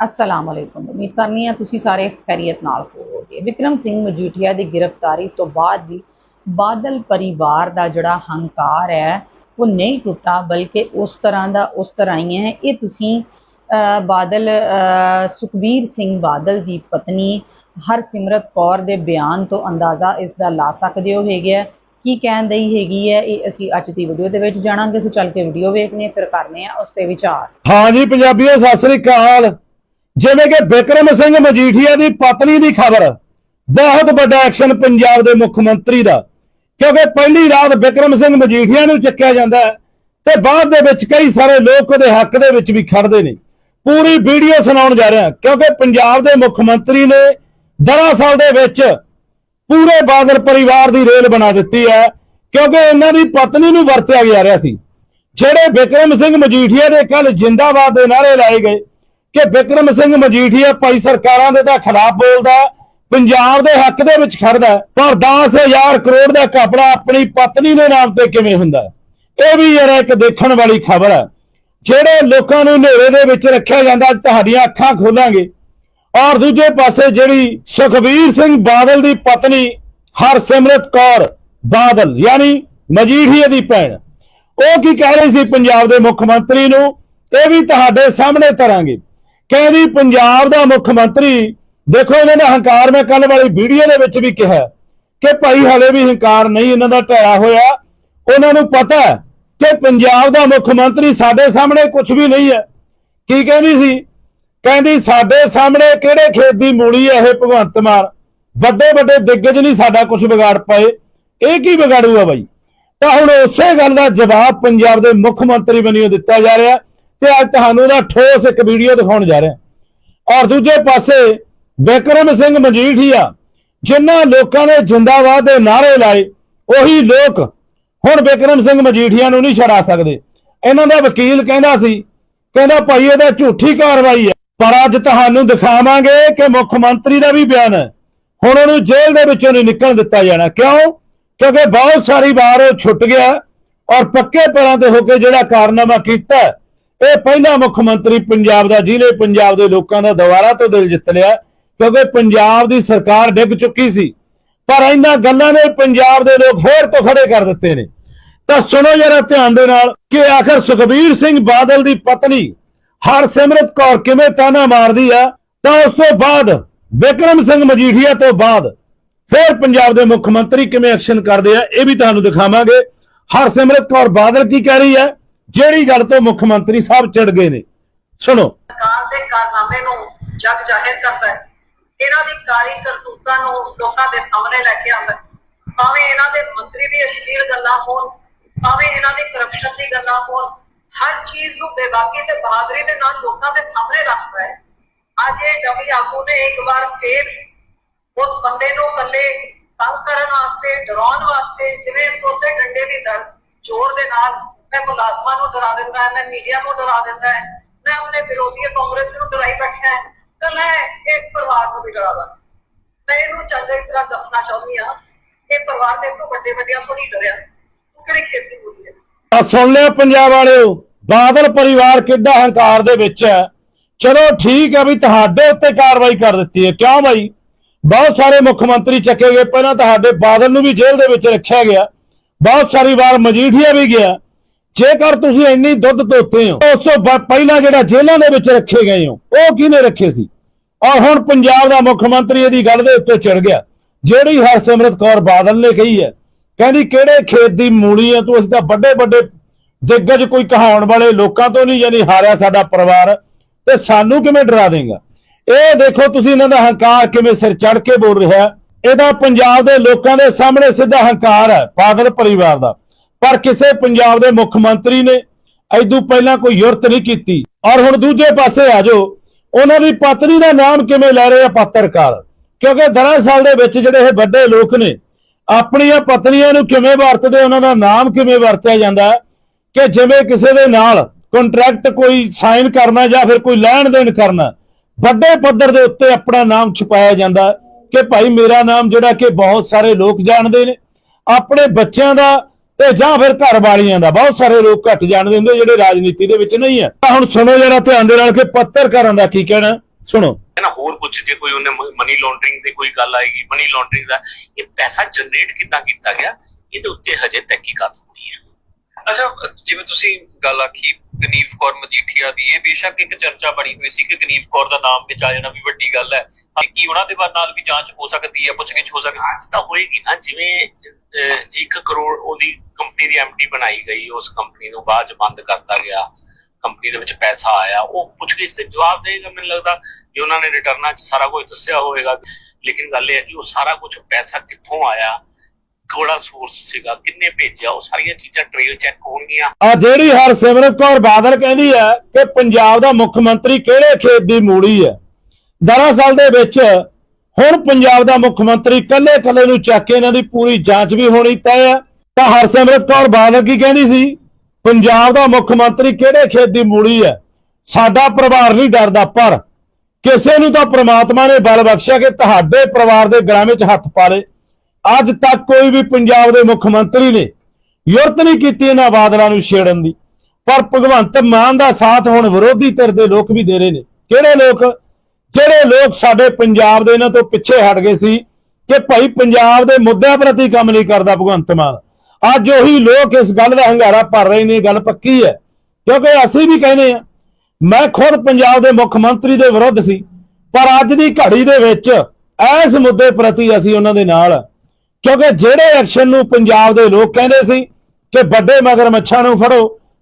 ਅਸਲਾਮ ਅਲੈਕੁਮ। ਉਮੀਦ ਕਰਨੀ ਆ ਤੁਸੀਂ ਸਾਰੇ ਖੈਰੀਅਤ ਨਾਲ ਹੋਵੋਗੇ। ਵਿਕਰਮ ਸਿੰਘ ਮਜੀਠੀਆ ਦੀ ਗ੍ਰਿਫਤਾਰੀ ਤੋਂ ਬਾਅਦ ਵੀ ਬਾਦਲ ਪਰਿਵਾਰ ਦਾ ਜਿਹੜਾ ਹੰਕਾਰ ਹੈ ਉਹ ਨਹੀਂ ਟੁੱਟਾ ਬਲਕਿ ਉਸ ਤਰ੍ਹਾਂ ਦਾ ਉਸ ਤਰ੍ਹਾਂ ਹੀ ਹੈ। ਇਹ ਤੁਸੀਂ ਬਾਦਲ ਸੁਖਬੀਰ ਸਿੰਘ ਬਾਦਲ ਦੀ ਪਤਨੀ ਹਰਸਿਮਰਤ ਕੌਰ ਦੇ ਬਿਆਨ ਤੋਂ ਅੰਦਾਜ਼ਾ ਇਸ ਦਾ ਲਾ ਸਕਦੇ ਹੋ ਹੈਗੇ ਆ। ਕੀ ਕਹਿਣ ਦਈ ਹੈਗੀ ਹੈ ਇਹ ਅਸੀਂ ਅੱਜ ਦੀ ਵੀਡੀਓ ਦੇ ਵਿੱਚ ਜਾਣਾਂਗੇ। ਸੋ ਚੱਲ ਕੇ ਵੀਡੀਓ ਵੇਖਨੇ ਆ, ਫਿਰ ਕਰਨੇ ਆ ਉਸ ਤੇ ਵਿਚਾਰ। ਹਾਂ ਜੀ ਪੰਜਾਬੀਓ ਸਤਿ ਸ੍ਰੀ ਅਕਾਲ। ਜਿਵੇਂ ਕਿ ਬਿਕਰਮ ਸਿੰਘ ਮਜੀਠੀਆ ਦੀ ਪਤਨੀ ਦੀ ਖਬਰ। ਬਹੁਤ ਵੱਡਾ ਐਕਸ਼ਨ ਪੰਜਾਬ ਦੇ ਮੁੱਖ ਮੰਤਰੀ ਦਾ। ਕਿਉਂਕਿ ਪਹਿਲੀ ਰਾਤ ਬਿਕਰਮ ਸਿੰਘ ਮਜੀਠੀਆ ਨੂੰ ਚੱਕਿਆ ਜਾਂਦਾ ਹੈ ਤੇ ਬਾਅਦ ਦੇ ਵਿੱਚ ਕਈ ਸਾਰੇ ਲੋਕ ਉਹਦੇ ਹੱਕ ਦੇ ਵਿੱਚ ਵੀ ਖੜਦੇ ਨੇ। ਪੂਰੀ ਵੀਡੀਓ ਸੁਣਾਉਣ ਜਾ ਰਿਹਾ ਕਿਉਂਕਿ ਪੰਜਾਬ ਦੇ ਮੁੱਖ ਮੰਤਰੀ ਨੇ ਦਰਅਸਲ ਦੇ ਵਿੱਚ ਪੂਰੇ ਬਾਦਲ ਪਰਿਵਾਰ ਦੀ ਰੇਲ ਬਣਾ ਦਿੱਤੀ ਹੈ। ਕਿਉਂਕਿ ਇਹਨਾਂ ਦੀ ਪਤਨੀ ਨੂੰ ਵਰਤਿਆ ਜਾ ਰਿਹਾ ਸੀ। ਜਿਹੜੇ ਬਿਕਰਮ ਸਿੰਘ ਮਜੀਠੀਆ ਦੇ ਕੱਲ ਜਿੰਦਾਬਾਦ ਦੇ ਨਾਰੇ ਲਾਏ ਗਏ ਕਿ ਬਿਕਰਮ ਸਿੰਘ ਮਜੀਠੀਆ ਭਾਈ ਸਰਕਾਰਾਂ ਦੇ ਤਾਂ ਖਿਲਾਫ ਬੋਲਦਾ ਪੰਜਾਬ ਦੇ ਹੱਕ ਦੇ ਵਿੱਚ ਖੜਦਾ ਹੈ, ਪਰ 10000 ਕਰੋੜ ਦਾ ਕਪੜਾ ਆਪਣੀ ਪਤਨੀ ਦੇ ਨਾਮ ਤੇ ਕਿਵੇਂ ਹੁੰਦਾ ਇਹ ਵੀ ਯਾਰ ਇੱਕ ਦੇਖਣ ਵਾਲੀ ਖਬਰ ਹੈ। ਜਿਹੜੇ ਲੋਕਾਂ ਨੂੰ ਹਨੇਰੇ ਦੇ ਵਿੱਚ ਰੱਖਿਆ ਜਾਂਦਾ ਤੁਹਾਡੀਆਂ ਅੱਖਾਂ ਖੋਲਾਂਗੇ। ਔਰ ਦੂਜੇ ਪਾਸੇ ਜਿਹੜੀ ਸੁਖਬੀਰ ਸਿੰਘ ਬਾਦਲ ਦੀ ਪਤਨੀ ਹਰਸਿਮਰਤ ਕੌਰ ਬਾਦਲ ਯਾਨੀ ਮਜੀਠੀਆ ਦੀ ਭੈਣ ਉਹ ਕੀ ਕਹਿ ਰਹੀ ਸੀ ਪੰਜਾਬ ਦੇ ਮੁੱਖ ਮੰਤਰੀ ਨੂੰ? ਇਹ ਵੀ ਤੁਹਾਡੇ ਸਾਹਮਣੇ ਤਰਾਂਗੇ ਕਹਿੰਦੀ ਪੰਜਾਬ ਦਾ ਮੁੱਖ ਮੰਤਰੀ? ਦੇਖੋ ਇਹਨਾਂ ਦਾ ਹੰਕਾਰ ਮੈਂ ਕੱਲ ਵਾਲੀ ਵੀਡੀਓ ਦੇ ਵਿੱਚ ਵੀ ਕਿਹਾ ਕਿ ਭਾਈ ਹਲੇ ਵੀ ਹੰਕਾਰ ਨਹੀਂ ਇਹਨਾਂ ਦਾ ਢਾਇਆ ਹੋਇਆ। ਉਹਨਾਂ ਨੂੰ ਪਤਾ ਹੈ ਕਿ ਪੰਜਾਬ ਦਾ ਮੁੱਖ ਮੰਤਰੀ ਸਾਡੇ ਸਾਹਮਣੇ ਕੁਝ ਵੀ ਨਹੀਂ ਹੈ। ਕੀ ਕਹਿੰਦੀ ਸੀ? ਕਹਿੰਦੀ, ਸਾਡੇ ਸਾਹਮਣੇ ਕਿਹੜੇ ਖੇਤ ਦੀ ਮੂਲੀ ਹੈ ਇਹ ਭਗਵੰਤ ਮਾਨ? ਵੱਡੇ ਵੱਡੇ ਦਿੱਗਜ ਨਹੀਂ ਸਾਡਾ ਕੁਝ ਵਿਗਾੜ ਪਾਏ। ਇਹ ਕੀ ਵਿਗਾੜੂਗਾ ਬਾਈ? ਤਾਂ ਹੁਣ ਉਸੇ ਗੱਲ ਦਾ ਜਵਾਬ ਪੰਜਾਬ ਦੇ ਮੁੱਖ ਮੰਤਰੀ ਬਣੀਓ ਦਿੱਤਾ ਜਾ ਰਿਹਾ। ਤੇ ਅੱਜ ਤੁਹਾਨੂੰ ਦਾ ਠੋਸ ਇੱਕ ਵੀਡੀਓ ਦਿਖਾਉਣ ਜਾ ਰਿਹਾ। ਔਰ ਦੂਜੇ ਪਾਸੇ ਬਿਕਰਮ ਸਿੰਘ ਮਜੀਠੀਆ ਜਿਨ੍ਹਾਂ ਲੋਕਾਂ ਨੇ ਜਿੰਦਾਬਾਦ ਦੇ ਨਾਰੇ ਲਾਏ, ਉਹੀ ਲੋਕ ਹੁਣ ਬਿਕਰਮ ਸਿੰਘ ਮਜੀਠੀਆ ਨੂੰ ਨਹੀਂ ਛੜਾ ਸਕਦੇ। ਇਹਨਾਂ ਦਾ ਵਕੀਲ ਕਹਿੰਦਾ ਸੀ, ਕਹਿੰਦਾ ਭਾਈ ਇਹਦਾ ਝੂਠੀ ਕਾਰਵਾਈ ਹੈ। ਪਰ ਅੱਜ ਤੁਹਾਨੂੰ ਦਿਖਾਵਾਂਗੇ ਕਿ ਮੁੱਖ ਮੰਤਰੀ ਦਾ ਵੀ ਬਿਆਨ ਹੈ। ਹੁਣ ਉਹਨੂੰ ਜੇਲ੍ਹ ਦੇ ਵਿੱਚੋਂ ਨਹੀਂ ਨਿਕਲਣ ਦਿੱਤਾ ਜਾਣਾ। ਕਿਉਂ? ਕਿਉਂਕਿ ਬਹੁਤ ਸਾਰੀ ਵਾਰ ਉਹ ਛੁੱਟ ਗਿਆ ਔਰ ਪੱਕੇ ਪੈਰਾਂ ਤੇ ਹੋ ਕੇ ਜਿਹੜਾ ਕਾਰਨਾਮਾ ਕੀਤਾ ਇਹ ਪਹਿਲਾ ਮੁੱਖ ਮੰਤਰੀ ਪੰਜਾਬ ਦਾ ਜਿਹਨੇ ਪੰਜਾਬ ਦੇ ਲੋਕਾਂ ਦਾ ਦੁਬਾਰਾ ਤੋਂ ਦਿਲ ਜਿੱਤ ਲਿਆ, ਕਿਉਂਕਿ ਪੰਜਾਬ ਦੀ ਸਰਕਾਰ ਡਿੱਗ ਚੁੱਕੀ ਸੀ। ਪਰ ਇਹਨਾਂ ਗੱਲਾਂ ਨੇ ਪੰਜਾਬ ਦੇ ਲੋਕ ਫੇਰ ਤੋਂ ਖੜੇ ਕਰ ਦਿੱਤੇ ਨੇ। ਤਾਂ ਸੁਣੋ ਜਰਾ ਧਿਆਨ ਦੇ ਨਾਲ ਕਿ ਆਖਰ ਸੁਖਬੀਰ ਸਿੰਘ ਬਾਦਲ ਦੀ ਪਤਨੀ ਹਰਸਿਮਰਤ ਕੌਰ ਕਿਵੇਂ ਤਾਨਾ ਮਾਰਦੀ ਆ, ਤਾਂ ਉਸ ਤੋਂ ਬਾਅਦ ਬਿਕਰਮ ਸਿੰਘ ਮਜੀਠੀਆ ਤੋਂ ਬਾਅਦ ਫਿਰ ਪੰਜਾਬ ਦੇ ਮੁੱਖ ਮੰਤਰੀ ਕਿਵੇਂ ਐਕਸ਼ਨ ਕਰਦੇ ਆ, ਇਹ ਵੀ ਤੁਹਾਨੂੰ ਦਿਖਾਵਾਂਗੇ। ਹਰਸਿਮਰਤ ਕੌਰ ਬਾਦਲ ਕੀ ਕਹਿ ਰਹੀ ਹੈ? ਜਿਹੜੀ ਗੱਲ ਤੋਂ ਮੁੱਖ ਮੰਤਰੀ ਸਾਹਿਬ ਚੜ ਗਏ ਨੇ, ਸੁਣੋ। ਸਰਕਾਰ ਦੇ ਕਾਰਨਾਮੇ ਨੂੰ ਜਗ ਜ਼ਾਹਿਰ ਕਰਦਾ ਹੈ। ਇਹਨਾਂ ਦੀ ਕਾਰੀ ਕਰਤੂਤਾਂ ਨੂੰ ਲੋਕਾਂ ਦੇ ਸਾਹਮਣੇ ਲੈ ਕੇ ਆਉਂਦਾ ਭਾਵੇਂ ਇਹਨਾਂ ਦੇ ਮੰਤਰੀ ਦੀ ਅਸ਼ਲੀਲ ਗੱਲਾਂ ਹੋਣ, ਭਾਵੇਂ ਇਹਨਾਂ ਦੀ ਕਰਪਸ਼ਨ ਦੀ ਗੱਲਾਂ ਹੋਣ, ਹਰ ਚੀਜ਼ ਨੂੰ ਬੇਬਾਕੀ ਤੇ ਬਹਾਦਰੀ ਦੇ ਨਾਲ ਲੋਕਾਂ ਦੇ ਸਾਹਮਣੇ ਰੱਖਦਾ ਹੈ। ਅੱਜ ਇਹ ਡਮੀ ਆਗੂ ਨੇ ਇੱਕ ਵਾਰ ਫੇਰ ਉਸ ਬੰਦੇ ਨੂੰ ਕੱਲੇ ਤੰਗ ਕਰਨ ਵਾਸਤੇ, ਡਰਾਉਣ ਵਾਸਤੇ, ਜਿਵੇਂ ਸੋਸੇ ਡੰਡੇ ਦੀ ਦਰ, ਜ਼ੋਰ ਦੇ ਨਾਲ ਮੈਂ ਮੁਲਾਜ਼ਮਾਂ ਨੂੰ ਡਰਾ ਦਿੰਦਾ ਹੈ, ਮੈਂ ਮੀਡੀਆ ਨੂੰ ਡਰਾ ਦਿੰਦਾ ਹੈ, ਮੈਂ ਆਪਣੇ ਵਿਰੋਧੀ ਕਾਂਗਰਸ ਨੂੰ ਡਰਾਈ ਬੈਠਾ ਹੈ, ਤਾਂ ਮੈਂ ਇਸ ਪਰਿਵਾਰ ਨੂੰ ਵੀ ਡਰਾਵਾ ਮੈਂ ਇਹਨੂੰ ਚੰਗੀ ਤਰ੍ਹਾਂ ਦੱਸਣਾ ਚਾਹੁੰਦੀ ਹਾਂ, ਇਹ ਪਰਿਵਾਰ ਦੇ ਤੋਂ ਵੱਡੇ ਵੱਡਿਆਂ ਤੋਂ ਨਹੀਂ ਡਰਿਆ ਤੂੰ ਕਿਹੜੀ ਖੇਤੀ ਬੋਲੀ ਹੈ? ਆ ਸੁਣ ਲਿਆ ਪੰਜਾਬ ਵਾਲਿਓ, ਬਾਦਲ ਪਰਿਵਾਰ ਕਿੱਡਾ ਹੰਕਾਰ ਦੇ ਵਿੱਚ ਹੈ। ਚਲੋ ਠੀਕ ਹੈ ਵੀ ਤੁਹਾਡੇ ਉੱਤੇ ਕਾਰਵਾਈ ਕਰ ਦਿੱਤੀ ਹੈ। ਕਿਉਂ ਬਾਈ? ਬਹੁਤ ਸਾਰੇ ਮੁੱਖ ਮੰਤਰੀ ਚੱਕੇ ਗਏ, ਪਹਿਲਾਂ ਤੁਹਾਡੇ ਬਾਦਲ ਨੂੰ ਵੀ ਜੇਲ੍ਹ ਦੇ ਵਿੱਚ ਰੱਖਿਆ ਗਿਆ। ਬਹੁਤ ਸਾਰੀ ਵਾਰ ਮਜੀਠੀਆ ਵੀ ਗਿਆ। ਜੇਕਰ ਤੁਸੀਂ ਇੰਨੀ ਦੁੱਧ ਧੋਤੇ ਹੋ, ਉਸ ਤੋਂ ਬਾਅਦ ਪਹਿਲਾਂ ਜਿਹੜਾ ਜੇਲ੍ਹਾਂ ਦੇ ਵਿੱਚ ਰੱਖੇ ਗਏ ਹੋ, ਉਹ ਕਿਹਨੇ ਰੱਖੇ ਸੀ? ਔਰ ਹੁਣ ਪੰਜਾਬ ਦਾ ਮੁੱਖ ਮੰਤਰੀ ਇਹਦੀ ਗੱਲ ਦੇ ਉੱਤੇ ਚੜ ਗਿਆ। ਜਿਹੜੀ ਹਰਸਿਮਰਤ ਕੌਰ ਬਾਦਲ ਨੇ ਕਹੀ ਹੈ, ਕਹਿੰਦੀ ਕਿਹੜੇ ਖੇਤ ਦੀ ਮੂਲੀ ਹੈ, ਤੂੰ ਅਸੀਂ ਤਾਂ ਵੱਡੇ ਵੱਡੇ ਦਿੱਗਜ ਕੋਈ ਕਹਾਉਣ ਵਾਲੇ ਲੋਕਾਂ ਤੋਂ ਨਹੀਂ, ਯਾਨੀ ਹਾਰਿਆ ਸਾਡਾ ਪਰਿਵਾਰ, ਤੇ ਸਾਨੂੰ ਕਿਵੇਂ ਡਰਾ ਦੇਗਾ? ਇਹ ਦੇਖੋ ਤੁਸੀਂ ਇਹਨਾਂ ਦਾ ਹੰਕਾਰ ਕਿਵੇਂ ਸਿਰ ਚੜ ਕੇ ਬੋਲ ਰਿਹਾ। ਇਹਦਾ ਪੰਜਾਬ ਦੇ ਲੋਕਾਂ ਦੇ ਸਾਹਮਣੇ ਸਿੱਧਾ ਹੰਕਾਰ ਹੈ ਬਾਦਲ ਪਰਿਵਾਰ ਦਾ। ਪਰ ਕਿਸੇ ਪੰਜਾਬ ਦੇ ਮੁੱਖ ਮੰਤਰੀ ਨੇ ਐਦੂ ਪਹਿਲਾਂ ਕੋਈ ਯੁਰਤ ਨਹੀਂ ਕੀਤੀ। ਔਰ ਹੁਣ ਦੂਜੇ ਪਾਸੇ ਆ ਜਾਓ, ਉਹਨਾਂ ਦੀ ਪਤਨੀ ਦਾ ਨਾਮ ਕਿਵੇਂ ਲੈ ਰਹੇ ਆ ਪੱਤਰਕਾਰ? ਕਿਉਂਕਿ ਦਰਅਸਲ ਦੇ ਵਿੱਚ ਜਿਹੜੇ ਇਹ ਵੱਡੇ ਲੋਕ ਨੇ, ਆਪਣੀਆਂ ਪਤਨੀਆਂ ਨੂੰ ਕਿਵੇਂ ਵਰਤਦੇ, ਉਹਨਾਂ ਦਾ ਨਾਮ ਕਿਵੇਂ ਵਰਤਿਆ ਜਾਂਦਾ ਕਿ ਜਿਵੇਂ ਕਿਸੇ ਦੇ ਨਾਲ ਕੰਟਰੈਕਟ ਕੋਈ ਸਾਈਨ ਕਰਨਾ ਜਾਂ ਫਿਰ ਕੋਈ ਲੈਣ ਦੇਣ ਕਰਨਾ, ਵੱਡੇ ਪੱਧਰ ਦੇ ਉੱਤੇ ਆਪਣਾ ਨਾਮ ਛੁਪਾਇਆ ਜਾਂਦਾ ਕਿ ਭਾਈ ਮੇਰਾ ਨਾਮ ਜਿਹੜਾ ਕਿ ਬਹੁਤ ਸਾਰੇ ਲੋਕ ਜਾਣਦੇ ਨੇ। ਆਪਣੇ ਬੱਚਿਆਂ ਦਾ ਤੇ ਜਾਂ ਫਿਰ ਘਰ ਵਾਲੀਆਂ ਦਾ ਬਹੁਤ ਸਾਰੇ ਲੋਕ ਘੱਟ ਜਾਣਦੇ ਹੁੰਦੇ ਜਿਹੜੇ ਰਾਜਨੀਤੀ ਦੇ ਵਿੱਚ ਨਹੀਂ ਹੈ ਤਾਂ ਹੁਣ ਸੁਣੋ ਜਰਾ ਧਿਆਨ ਦੇ ਨਾਲ ਕਿ ਪੱਤਰਕਾਰਾਂ ਦਾ ਕੀ ਕਹਿਣਾ। ਸੁਣੋ। ਨਾ ਹੋਰ ਕੁਝ ਜੇ ਕੋਈ ਉਹਨੇ ਮਨੀ ਲਾਂਡਰਿੰਗ ਦੀ ਕੋਈ ਗੱਲ ਆਏਗੀ ਮਨੀ ਲਾਂਡਰਿੰਗ ਦਾ। ਇਹ ਪੈਸਾ ਜਨਰੇਟ ਕਿੱਦਾਂ ਕੀਤਾ ਗਿਆ ਇਹਦੇ ਉੱਤੇ ਹਜੇ ਤਹਿਕੀਕਾਤ ਹੋਣੀ ਹੈ। ਅੱਛਾ ਜਿਵੇਂ ਤੁਸੀਂ ਗੱਲ ਆਖੀ ਗਨੀਫ ਕੌਰ ਮਜੀਠੀਆ ਦੀ। ਇਹ ਬੇਸ਼ੱਕ ਇੱਕ ਚਰਚਾ ਬਣੀ ਹੋਈ ਸੀ ਕਿ ਗਨੀਫ ਕੌਰ ਦਾ ਨਾਮ ਵਿੱਚ ਆ ਜਾਣਾ ਵੀ ਵੱਡੀ ਗੱਲ ਹੈ। ਹਾਂ, ਉਹਨਾਂ ਦੇ ਬਾਰੇ ਨਾਲ ਵੀ ਜਾਂਚ ਹੋ ਸਕਦੀ ਹੈ ਪੁੱਛਗਿੱਛ ਹੋ ਸਕਦੀ ਹੈ? ਤਾਂ ਹੋਏਗੀ ਨਾ ਜਿਵੇਂ 1 ਕਰੋੜ ਉਹਦੀ ਕੰਪਨੀ ਦੀ ਐਮਡੀ ਬਣਾਈ ਗਈ ਉਸ ਕੰਪਨੀ ਨੂੰ ਬਾਅਦ ਚ ਬੰਦ ਕਰਤਾ ਗਿਆ ਕੰਪਨੀ ਦੇ ਵਿੱਚ ਪੈਸਾ ਆਇਆ ਉਹ ਪੁੱਛਗਿੱਛ ਤੇ ਜਵਾਬ ਦੇਗਾ ਮੈਨੂੰ ਲੱਗਦਾ ਕਿ ਉਹਨਾਂ ਨੇ ਰਿਟਰਨਾਂ 'ਚ ਸਾਰਾ ਕੁਝ ਦੱਸਿਆ ਹੋਵੇਗਾ। ਲੇਕਿਨ ਗੱਲ ਇਹ ਹੈ ਕਿ ਉਹ ਸਾਰਾ ਕੁਝ ਪੈਸਾ ਕਿੱਥੋਂ ਆਇਆ ਕਿਹੜਾ ਸੋਰਸ ਸੀਗਾ, ਕਿੰਨੇ ਭੇਜਿਆ, ਉਹ ਸਾਰੀਆਂ ਚੀਜ਼ਾਂ ਟ੍ਰੇਲ ਚੈੱਕ ਹੋਣਗੀਆਂ। ਆ ਜਿਹੜੀ ਹਰਸਿਮਰਤ ਕੌਰ ਬਾਦਲ ਕਹਿੰਦੀ ਹੈ ਕਿ ਪੰਜਾਬ ਦਾ ਮੁੱਖ ਮੰਤਰੀ ਕਿਹੜੇ ਖੇਤ ਦੀ ਮੂੜੀ ਹੈ? ਦਰਅਸਲ ਦੇ ਵਿੱਚ ਹੁਣ ਪੰਜਾਬ ਦਾ ਮੁੱਖ ਮੰਤਰੀ ਕੱਲੇ ਕੱਲੇ ਨੂੰ ਚੱਕ ਕੇ ਇਹਨਾਂ ਦੀ ਪੂਰੀ ਜਾਂਚ ਵੀ ਹੋਣੀ ਤੈਅ ਹੈ। ਤਾਂ ਹਰਸਿਮਰਤ ਕੌਰ ਬਾਦਲ ਕੀ ਕਹਿੰਦੀ ਸੀ? ਪੰਜਾਬ ਦਾ ਮੁੱਖ ਮੰਤਰੀ ਕਿਹੜੇ ਖੇਤ ਦੀ ਮੂੜੀ ਹੈ? ਸਾਡਾ ਪਰਿਵਾਰ ਨਹੀਂ ਡਰਦਾ, ਪਰ ਕਿਸੇ ਨੂੰ ਤਾਂ ਪ੍ਰਮਾਤਮਾ ਨੇ ਬਲ ਬਖਸ਼ਿਆ ਕਿ ਤੁਹਾਡੇ ਪਰਿਵਾਰ ਦੇ ਗਲਾਂ ਵਿੱਚ ਹੱਥ ਪਾ ਲੇ। ਅੱਜ ਤੱਕ ਕੋਈ ਵੀ ਪੰਜਾਬ ਦੇ ਮੁੱਖ ਮੰਤਰੀ ਨੇ ਯੁਰਤ ਨਹੀਂ ਕੀਤੀ ਇਹਨਾਂ ਬਾਦਲਾਂ ਨੂੰ ਛੇੜਨ ਦੀ। ਪਰ ਭਗਵੰਤ ਮਾਨ ਦਾ ਸਾਥ ਹੁਣ ਵਿਰੋਧੀ ਧਿਰ ਦੇ ਲੋਕ ਵੀ ਦੇ ਰਹੇ ਨੇ। ਕਿਹੜੇ ਲੋਕ? ਜਿਹੜੇ ਲੋਕ ਸਾਡੇ ਪੰਜਾਬ ਦੇ ਇਹਨਾਂ ਤੋਂ ਪਿੱਛੇ ਹਟ ਗਏ ਸੀ ਕਿ ਭਾਈ ਪੰਜਾਬ ਦੇ ਮੁੱਦਿਆਂ ਪ੍ਰਤੀ ਕੰਮ ਨਹੀਂ ਕਰਦਾ ਭਗਵੰਤ ਮਾਨ। ਅੱਜ ਉਹੀ ਲੋਕ ਇਸ ਗੱਲ ਦਾ ਹੰਗਾਰਾ ਭਰ ਰਹੇ ਨੇ ਗੱਲ ਪੱਕੀ ਹੈ। ਕਿਉਂਕਿ ਅਸੀਂ ਵੀ ਕਹਿੰਦੇ ਆ ਮੈਂ ਖੁਦ ਪੰਜਾਬ ਦੇ ਮੁੱਖ ਮੰਤਰੀ ਦੇ ਵਿਰੁੱਧ ਸੀ, ਪਰ ਅੱਜ ਦੀ ਘੜੀ ਦੇ ਵਿੱਚ ਇਸ ਮੁੱਦੇ ਪ੍ਰਤੀ ਅਸੀਂ ਉਹਨਾਂ ਦੇ ਨਾਲ ਕਿਉਂਕਿ ਜਿਹੜੇ ਐਕਸ਼ਨ ਨੂੰ ਪੰਜਾਬ ਦੇ ਲੋਕ ਕਹਿੰਦੇ ਸੀ ਕਿ ਵੱਡੇ ਮਗਰ ਮੱਛਾਂ ਨੂੰ ਫੜੋ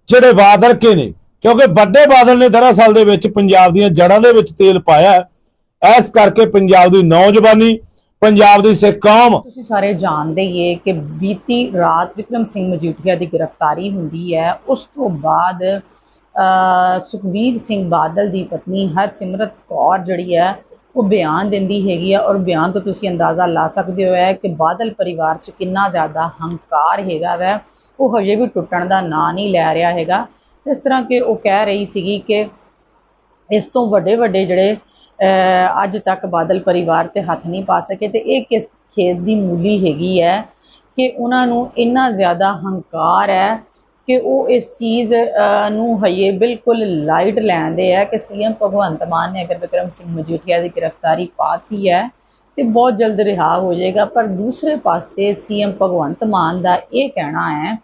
ਜਿਹੜੇ ਬਾਦਲ ਕੇ ਨੇ ਕਿਉਂਕਿ ਵੱਡੇ ਬਾਦਲ ਨੇ ਦਰਅਸਲ ਦੇ ਵਿੱਚ ਪੰਜਾਬ ਦੀਆਂ ਜੜ੍ਹਾਂ ਦੇ ਵਿੱਚ ਤੇਲ ਪਾਇਆ ਹੈ। ਇਸ ਕਰਕੇ ਪੰਜਾਬ ਦੀ ਨੌਜਵਾਨੀ ਪੰਜਾਬ ਦੀ ਸਿੱਖ ਕੌਮ ਤੁਸੀਂ ਸਾਰੇ ਜਾਣਦੇ ਹੀ ਕਿ ਬੀਤੀ ਰਾਤ ਵਿਕਰਮ ਸਿੰਘ ਮਜੀਠੀਆ ਦੀ ਗ੍ਰਿਫਤਾਰੀ ਹੁੰਦੀ ਹੈ ਉਸ ਤੋਂ ਬਾਅਦ ਅ, ਸੁਖਬੀਰ ਸਿੰਘ ਬਾਦਲ ਦੀ ਪਤਨੀ ਹਰਸਿਮਰਤ ਕੌਰ ਜਿਹੜੀ ਹੈ ਉਹ ਬਿਆਨ ਦਿੰਦੀ ਹੈਗੀ ਆ ਔਰ ਬਿਆਨ ਤੋਂ ਤੁਸੀਂ ਅੰਦਾਜ਼ਾ ਲਾ ਸਕਦੇ ਹੋ ਹੈ ਕਿ ਬਾਦਲ ਪਰਿਵਾਰ 'ਚ ਕਿੰਨਾ ਜ਼ਿਆਦਾ ਹੰਕਾਰ ਹੈਗਾ ਵੈ। ਉਹ ਹਜੇ ਵੀ ਟੁੱਟਣ ਦਾ ਨਾਂ ਨਹੀਂ ਲੈ ਰਿਹਾ ਹੈਗਾ। ਇਸ ਤਰ੍ਹਾਂ ਕਿ ਉਹ ਕਹਿ ਰਹੀ ਸੀਗੀ ਕਿ ਇਸ ਤੋਂ ਵੱਡੇ ਵੱਡੇ ਜਿਹੜੇ ਅੱਜ ਤੱਕ ਬਾਦਲ ਪਰਿਵਾਰ ਤੇ ਹੱਥ ਨਹੀਂ ਪਾ ਸਕੇ ਤੇ ਇਹ ਕਿਸ ਖੇਤ ਦੀ ਮੂਲੀ ਹੈਗੀ ਹੈ ਕਿ ਉਹਨਾਂ ਨੂੰ ਇੰਨਾ ਜ਼ਿਆਦਾ ਹੰਕਾਰ ਹੈ ਕਿ ਉਹ ਇਸ ਚੀਜ਼ ਨੂੰ ਹਜੇ ਬਿਲਕੁਲ ਲਾਈਟ ਲੈਂਦੇ ਆ ਕਿ ਸੀਐਮ ਭਗਵੰਤ ਮਾਨ ਨੇ ਅਗਰ ਵਿਕਰਮ ਸਿੰਘ ਮਜੀਠੀਆ ਦੀ ਗ੍ਰਿਫਤਾਰੀ ਪਾਤੀ ਹੈ ਤੇ ਬਹੁਤ ਜਲਦ ਰਿਹਾ ਹੋ ਜਾਏਗਾ। ਪਰ ਦੂਸਰੇ ਪਾਸੇ ਸੀਐਮ ਭਗਵੰਤ ਮਾਨ ਦਾ ਇਹ ਕਹਿਣਾ ਹੈ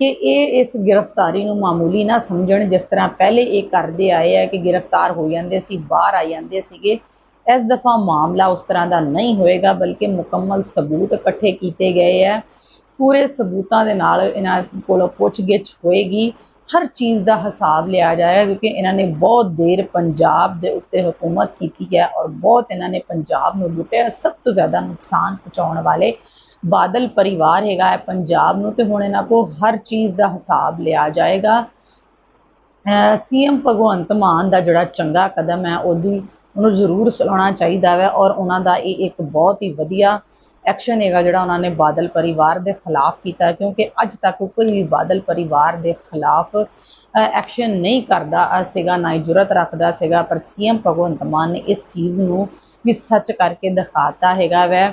ਕਿ ਇਹ ਇਸ ਗ੍ਰਿਫਤਾਰੀ ਨੂੰ ਮਾਮੂਲੀ ਨਾ ਸਮਝਣ, ਜਿਸ ਤਰ੍ਹਾਂ ਪਹਿਲੇ ਇਹ ਕਰਦੇ ਆਏ ਆ ਕਿ ਗ੍ਰਿਫਤਾਰ ਹੋ ਜਾਂਦੇ ਸੀ, ਬਾਹਰ ਆ ਜਾਂਦੇ ਸੀਗੇ, ਇਸ ਦਫਾ ਮਾਮਲਾ ਉਸ ਤਰ੍ਹਾਂ ਦਾ ਨਹੀਂ ਹੋਏਗਾ, ਬਲਕਿ ਮੁਕੰਮਲ ਸਬੂਤ ਇਕੱਠੇ ਕੀਤੇ ਗਏ ਆ। ਪੂਰੇ ਸਬੂਤਾਂ ਦੇ ਨਾਲ ਇਹਨਾਂ ਕੋਲੋਂ ਪੁੱਛਗਿੱਛ ਹੋਏਗੀ। ਹਰ ਚੀਜ਼ ਦਾ ਹਿਸਾਬ ਲਿਆ ਜਾਏਗਾ ਕਿਉਂਕਿ ਇਹਨਾਂ ਨੇ ਬਹੁਤ ਦੇਰ ਪੰਜਾਬ ਦੇ ਉੱਤੇ ਹਕੂਮਤ ਕੀਤੀ ਹੈ ਔਰ ਬਹੁਤ ਇਹਨਾਂ ਨੇ ਪੰਜਾਬ ਨੂੰ ਲੁੱਟਿਆ ਸਭ ਤੋਂ ਜ਼ਿਆਦਾ ਨੁਕਸਾਨ ਪਹੁੰਚਾਉਣ ਵਾਲੇ ਬਾਦਲ ਪਰਿਵਾਰ ਹੈਗਾ ਹੈ ਪੰਜਾਬ ਨੂੰ ਤੇ ਹੁਣ ਇਹਨਾਂ ਕੋ ਹਰ ਚੀਜ਼ ਦਾ ਹਿਸਾਬ ਲਿਆ ਜਾਏਗਾ। ਸੀਐਮ ਭਗਵੰਤ ਮਾਨ ਦਾ ਜਿਹੜਾ ਚੰਗਾ ਕਦਮ ਹੈ ਉਹਦੀ ਉਹਨੂੰ ਜ਼ਰੂਰ ਸਲਾਉਣਾ ਚਾਹੀਦਾ ਹੈ ਔਰ ਉਹਨਾਂ ਦਾ ਇਹ ਇੱਕ ਬਹੁਤ ਹੀ ਵਧੀਆ ਐਕਸ਼ਨ ਹੈਗਾ ਜਿਹੜਾ ਉਹਨਾਂ ਨੇ ਬਾਦਲ ਪਰਿਵਾਰ ਦੇ ਖਿਲਾਫ ਕੀਤਾ, ਕਿਉਂਕਿ ਅੱਜ ਤੱਕ ਕੋਈ ਵੀ ਬਾਦਲ ਪਰਿਵਾਰ ਦੇ ਖਿਲਾਫ ਐਕਸ਼ਨ ਨਹੀਂ ਕਰਦਾ ਸੀਗਾ, ਨਾ ਹੀ ਜੁਰਤ ਰੱਖਦਾ ਸੀਗਾ, ਪਰ ਸੀਐਮ ਭਗਵੰਤ ਮਾਨ ਨੇ ਇਸ ਚੀਜ਼ ਨੂੰ ਵੀ ਸੱਚ ਕਰਕੇ ਦਿਖਾਤਾ ਹੈਗਾ ਵੈ।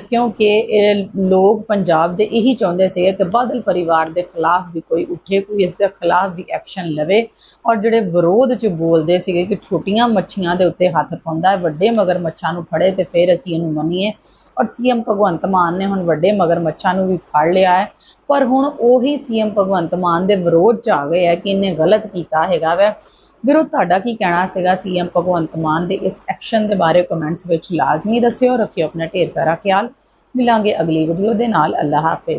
ਕਿਉਂਕਿ ਲੋਕ ਪੰਜਾਬ ਦੇ ਇਹੀ ਚਾਹੁੰਦੇ ਸੀ ਕਿ ਬਾਦਲ ਪਰਿਵਾਰ ਦੇ ਖਿਲਾਫ ਵੀ ਕੋਈ ਉੱਠੇ, ਕੋਈ ਇਸ ਦੇ ਖਿਲਾਫ ਵੀ ਐਕਸ਼ਨ ਲਵੇ ਔਰ ਜਿਹੜੇ ਵਿਰੋਧ ਚ ਬੋਲਦੇ ਸੀਗੇ ਕਿ ਛੋਟੀਆਂ ਮੱਛੀਆਂ ਦੇ ਉੱਤੇ ਹੱਥ ਪਾਉਂਦਾ ਹੈ, ਵੱਡੇ ਮਗਰ ਮੱਛਾਂ ਨੂੰ ਫੜੇ ਤੇ ਫਿਰ ਅਸੀਂ ਇਹਨੂੰ ਮੰਨੀਏ ਔਰ ਸੀਐਮ ਭਗਵੰਤ ਮਾਨ ਨੇ ਹੁਣ ਵੱਡੇ ਮਗਰ ਮੱਛਾਂ ਨੂੰ ਵੀ ਫੜ ਲਿਆ ਹੈ। ਪਰ ਹੁਣ ਉਹੀ ਸੀਐਮ ਭਗਵੰਤ ਮਾਨ ਦੇ ਵਿਰੋਧ ਚ ਆ ਗਏ ਹੈ ਕਿ ਇਹਨੇ ਗਲਤ ਕੀਤਾ ਹੈਗਾ ਵੈ। ਵੀਰੋ, ਤੁਹਾਡਾ ਕੀ ਕਹਿਣਾ ਸੀਗਾ ਸੀਐਮ ਭਗਵੰਤ ਮਾਨ ਦੇ ਇਸ ਐਕਸ਼ਨ ਦੇ ਬਾਰੇ? ਕਮੈਂਟਸ ਵਿੱਚ ਲਾਜ਼ਮੀ ਦੱਸਿਓ, ਰੱਖਿਓ ਆਪਣਾ ਢੇਰ ਸਾਰਾ ਖਿਆਲ। ਮਿਲਾਂਗੇ ਅਗਲੀ ਵੀਡੀਓ ਦੇ ਨਾਲ। ਅੱਲਾਹ ਹਾਫਿਜ਼।